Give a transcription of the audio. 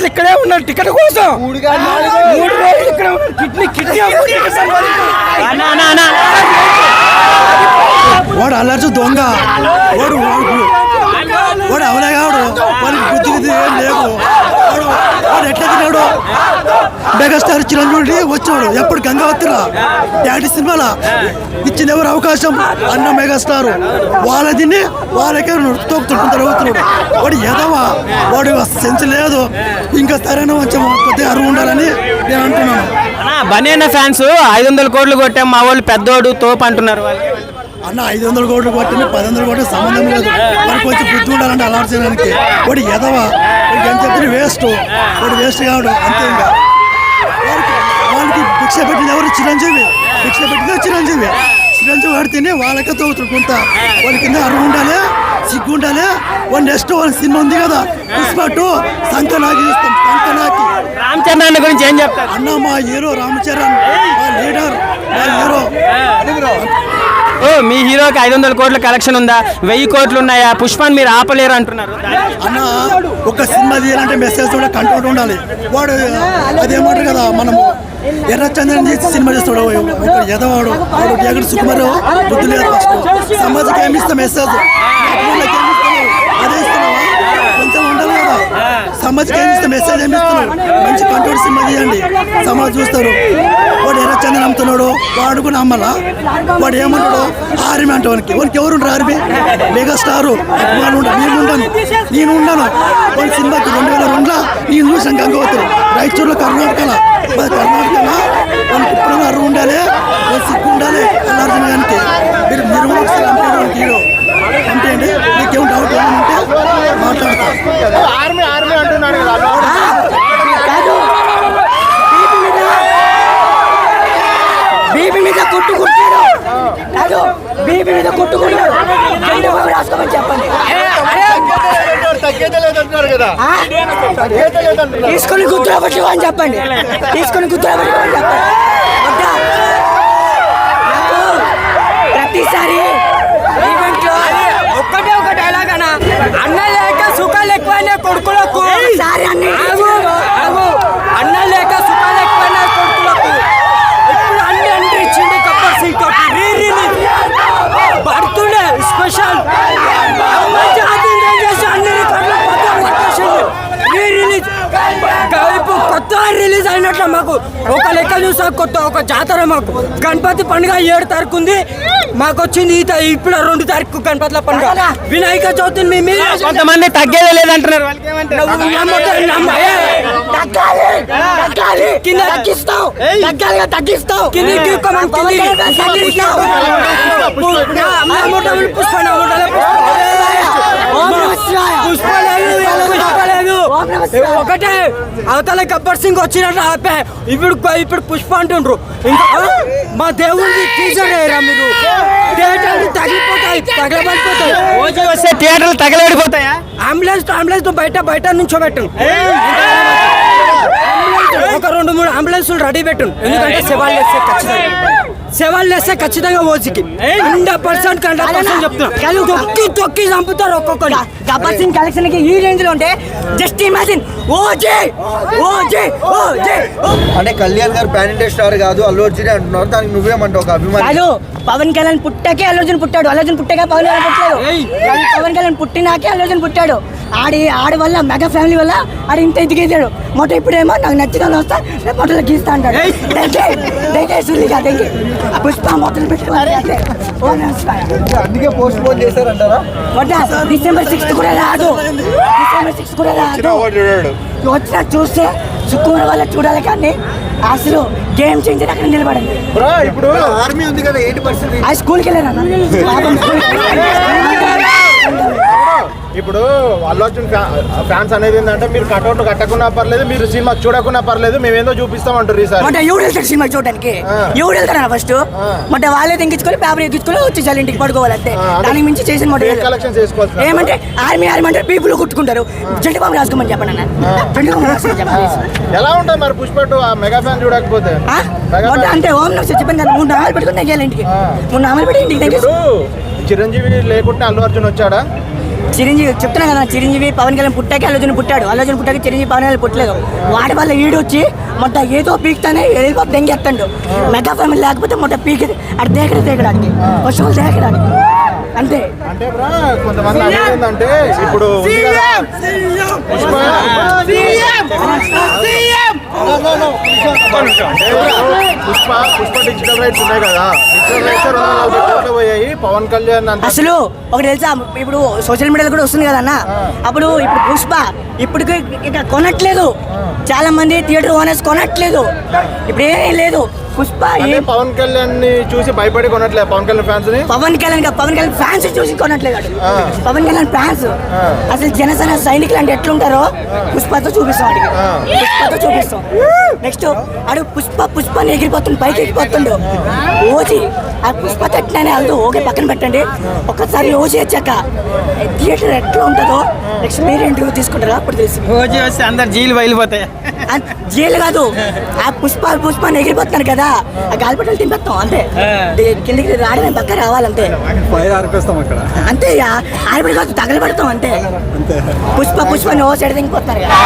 సంవత్సరాలు ఇక్కడే ఉన్నారు టికెట్ కోసం. మూడు రోజులు ఇక్కడ ఉన్నారు. కిడ్నీ కిడ్నీ వాడు అల్లర్చు దొంగ. వాడు వాడు అవలేగాడు వాడికి బుద్ధి గిద్ది ఏం లేవు వాడు వాడు ఎట్లా తిన్నాడు? మెగాస్టార్ చిరంజీవి వచ్చాడు. ఎప్పుడు గంగావతిరా? డాడీ సినిమాల? ఇచ్చిన ఎవరు అవకాశం? అన్న మెగాస్టార్. వాళ్ళ తిని వాళ్ళకే తోకుతుంటారు అవుతున్నాడు వాడు ఎదవా? వాడు సెన్స్ లేదు. ఇంకా సరైన కొంచెం కొద్దిగా అరువు ఉండాలని నేను అంటున్నాను. అన్నా బనేనా ఫ్యాన్స్? ఐదు వందల కోట్లు కొట్టాం మా వాళ్ళు పెద్దోడు తోపు అంటున్నారు వాళ్ళు. అన్న ఐదు వందల కోట్లు కొట్టింది పది వందల కోట్లు సంబంధం లేదు. వాడికి కొంచెం బుద్ధి ఉండాలంటే అలవాటు చేయడానికి. వాడు ఎదవా వాడికి ఎంత చెప్పిన వేస్ట్. వాడు వేస్ట్ కావడం అంతే ఇంకా. వాళ్ళకి భిక్ష పెట్టింది ఎవరు? చిరంజీవి. భిక్ష పెట్టింది చిరంజీవి. చిరంజీవి వాడితేనే వాళ్ళకే తోగుతాడు కొంత వాళ్ళ కింద అరువు ఉండాలి సిగ్గు ఉండాలి. వాడు నెక్స్ట్ వాళ్ళ సినిమా ఉంది కదా పుష్ప టూ సంకనాకి ఇస్తాం సంకనాకి రామచంద్ర అన్న గురించి ఏం చెప్తారు? అన్న మా హీరో రామచరణ్ మా లీడర్ మా హీరో ఓ మీ హీరోకి ఐదు వందల కోట్ల కలెక్షన్ ఉందా? వెయ్యి కోట్లు ఉన్నాయా? పుష్పాన్ని మీరు ఆపలేరు అంటున్నారు. అన్న ఒక సినిమా తీయాలంటే మెసేజ్ కూడా కంట్రోల్ ఉండాలి. వాడు అదేమంటారు కదా మనము ఎర్రచంద్రన్ చేసి సినిమా చేస్తాడు. ఒక ఎదవాడు వాడు ఎగడు సుకుమారు బుద్ధి లేదు ఫస్ట్. సమాజకి ఏమి ఇస్తాం మెసేజ్ అదే ఇస్తున్నావా? కొంచెం ఉండాలి కదా. సమాజకి ఏమి ఇస్తాం? మెసేజ్ ఏమి ఇస్తున్నావు? మంచి కంట్రోల్ సినిమా తీయండి. సమాజ్ చూస్తారు. వాడు అమ్ముతున్నాడు వాడు కూడా నమ్మలా. వాడు ఏమంటాడు ఆర్మీ అంటే వానికి వానికి ఎవరు ఆర్మీ? Mega star. అభిమానులు ఉండరు నేను ఉండను. నేను ఉండను. వాళ్ళు సినిమాకి రెండు వేల రెండులో నేను చూసాను గంగవతులు రాయచూరులో కర్ణాటకలో. కర్ణాటకలో వాళ్ళకి ఇప్పుడు అర్రు ఉండాలి సిగ్గు ఉండాలి అల్లార్జున గారికి మీరు మీరు కూడా ఒకసారి పంపేయండి హీరో. పంపేయండి మీకేం డౌట్ ఏమంటే ఉంటే ఆర్మీ ఆర్మీ అంటున్నాడు కదా బీపీ మీద కొట్టుకుంటాడు కాదు బీపీ మీద కొట్టుకుంటాడు చంద్రబాబు రాసుకోమని చెప్పండి తగ్గేదే లేదంటున్నారు కదా? తీసుకొని గుర్తులో పెట్టుకోమని చెప్పండి. తీసుకొని గుర్తులో పెట్టుకోమని చెప్పండి. ప్రతిసారి ఒక్కటే ఒక డైలాగ్ అన్న. అన్న లేక సుఖాలు ఎక్కువైనా కొడుకులకు సారి అన్ని అన్న లేక సుఖాలు ఎక్కువైనా కొడుకులకు ఇప్పుడు అన్ని అండి ఇచ్చింది గబ్బర్ సింగ్ తోటి రీ రిలీజ్ పడుతుండే స్పెషల్ జాతీయ చేసి అన్ని రికార్డులు కొత్త కొట్టేసింది రీ రిలీజ్ ఇప్పుడు కొత్త అయినట్లు మాకు ఒక లెక్క చూసా కొత్త ఒక జాతర మాకు గణపతి పండుగ ఏడు తారీఖు ఉంది మాకు వచ్చింది ఈ తా- ఇప్పుడు రెండు తారీఖు గణపతుల పండుగ వినాయక చవితిని మీ మీద కొంతమంది తగ్గేదే లేదంటున్నారు. కింద తగ్గిస్తావు తగ్గిస్తావు కింద తగ్గిస్తావు నా అమ్మ ముట్టలు పుష్ప నా ముట్టలు పుష్ప లేదు ఎల్ల పుష్ప లేదు ఒకటే. అవతల గబ్బర్ సింగ్ వచ్చినట్టు ఆపే. ఇప్పుడు ఇప్పుడు పుష్ప అంటుండ్రు. ఇంకా మా దేవుడిని టీచర్ అయ్యారా మీరు? థియేటర్లు తగిలిపోతాయి తగలబడిపోతాయి. రోజు వస్తే థియేటర్లు తగలబడిపోతాయా? అంబులెన్స్ బయట బయట బయట నుంచోబెట్టు ఒక రెండు మూడు అంబులెన్స్ రెడీ పెట్టు. ఎందుకంటే వేస్తే ఖచ్చితంగా. శవాలు వేస్తే ఖచ్చితంగా ఓజికి హండ్రెడ్ పర్సెంట్ హండ్రెడ్ పర్సెంట్ చెప్తున్నా. తొక్కి తొక్కి చంపుతారు ఒక్కొక్కరు గబ్బర్ సింగ్ కలెక్షన్కి ఈ రేంజ్లో ఉంటే just imagine. OG OG OG. అంటే కళ్యాణ్ గారు పాన్ ఇండియా స్టార్ కాదు అల్లు అర్జున్ అంటున్నారు. దానికి నువ్వేమంటావు ఒక అభిమాని? కాదు పవన్ కళ్యాణ్ పుట్టకే అల్లు అర్జున్ పుట్టాడు. అల్లు అర్జున్ పుట్టగా పవన్ కళ్యాణ్ పుట్టాడు పవన్ కళ్యాణ్ పుట్టినాకే అల్లు అర్జున్ పుట్టాడు. ఆడి ఆడి వల్ల మెగా ఫ్యామిలీ వల్ల ఆడి ఇంత ఎదిగేసాడు మొట్ట ఇప్పుడేమో నాకు నచ్చిన వస్తా రేపు మొట్టలో గీస్తా అంటాడు పుష్ప నమస్కారం అందుకే పోస్ట్ పోన్ చేశారంటారా డిసెంబర్ సిక్స్త్ కూడా రాదు డిసెంబర్ సిక్స్త్ కూడా రాదు వచ్చినా చూస్తే శుక్రవారం వల్ల చూడాలి కానీ అసలు గేమ్ చేంజర్ అక్కడ నిలబడింది బ్రో ఇప్పుడు ఆర్మీ ఉంది కదా ఎయిటీ పర్సెంట్ స్కూల్కి వెళ్ళాను. ఇప్పుడు అల్లు అర్జున్ ఫ్యాన్స్ అనేది ఏంటంటే మీరు కట్అవుట్ కట్టకున్నా పర్లేదు మీరు సినిమా చూడకున్నా పర్లేదు మేము ఏందో చూపిస్తామంటారు ఈసారి. మొట్ట ఎవడు వెళ్తాడు సినిమా చూడడానికి ఆ. ఎవడు వెళ్తాడు ఫస్ట్ మొట్ట వాళ్ళే తెంగించుకొని పేపర్ ఎక్కించుకొని వచ్చేసాలి ఇంటికి పడుకోవాలంటే ఆ, అదే. దానికి మించి చేసిన కలెక్షన్ చేసుకోవాల్సిన ఏమంటే ఆర్మీ ఆర్మీ అంటే పీపుల్ కుట్టుకుంటారు. జెండు బాబు రాసుకోమని చెప్పండి అన్న? బాబు రాసుకోమని చెప్పండి ఎలా ఉంటుంది మరి పుష్ప టూ? ఆ మెగా ఫ్యాన్ చూడకపోతే? అంటే ఓం నమస్తే చెప్పాను కదా మూడు నామాలు పెట్టుకుని తగ్గాలి ఇంటికి. మూడు నామాలు పెట్టి ఇంటికి చిరంజీవి లేకుంటే అల్లు అర్జున్ వచ్చాడా? చిరంజీవి చెప్తున్నా కదా చిరంజీవి పవన్ కళ్యాణ్ పుట్టాకి అల్లుజన్ పుట్టాడు. అల్లుజన్ పుట్టాకి చిరంజీవి పవన్ కళ్యాణ్ పుట్టలేదు. వాడి వల్ల ఈడు వచ్చి మొట్ట ఏదో పీక్తానే వెళ్ళిపో దెంగెత్తండు మెగా ఫ్యామిలీ లేకపోతే మొట్ట పీకి అటు దేకడ దేకడానికి? ఆల్ దేకడానికి? అంతే. అంటే కొంతమంది ఏంటంటే ఇప్పుడు పుష్ప పుష్ప పుష్ప డిజిటల్ రైట్స్ ఉన్నాయి కదా. డిజిటల్ రైట్స్ రెండు వందల నలభై కోట్లు పోయాయి. పవన్ కళ్యాణ్ అసలు ఒకటి తెలుసా? ఇప్పుడు సోషల్ మీడియాలో కూడా వస్తుంది కదన్న అప్పుడు ఇప్పుడు పుష్ప ఇప్పుడు ఇక కొనట్లేదు. చాలా మంది థియేటర్ ఓనర్స్ కొనట్లేదు. ఇప్పుడు ఏమీ లేదు. పుష్ప ఏం? పవన్ కళ్యాణ్ని చూసి భయపడి కొనట్లేదు పవన్ కళ్యాణ్ ఫ్యాన్స్ని పవన్ కళ్యాణ్ గా- పవన్ కళ్యాణ్ ఫ్యాన్స్ చూసి కొనట్లేదు. పవన్ కళ్యాణ్ ఫ్యాన్స్. అసలు జనసేన సైనికులు అంటే ఎట్లుంటారో పుష్పతో చూపిస్తాం. పుష్పతో చూపిస్తాం. నెక్స్ట్ ఆడు పుష్ప పుష్పని ఎగిరిపోతుంది పైకి ఎగిరిపోతుండు. ఓజీ ఆ పుష్ప తట్టిననే వెళ్తూ ఓకే పక్కన పెట్టండి. ఒక్కసారి ఓజీ వచ్చాక థియేటర్ ఎట్లా ఉంటుందో ఎక్స్పీరియన్స్ తీసుకుంటారా? అప్పుడు తెలుసు రోజు వస్తే అందరు జీలు బయలుపోతాయి. జైలు కాదు. ఆ పుష్ప పుష్పాన్ని ఎగిరిపోతున్నారు కదా. ఆ గాలిపటాలు తింపేస్తాం అంతే. కిందికి రావడమే పక్క రావాలంతే. అక్కడ. అంతే ఆడబడి కాదు తగలబడతాం అంతే. పుష్ప పుష్ప నో సైడ్ దిగిపోతున్నారు కదా.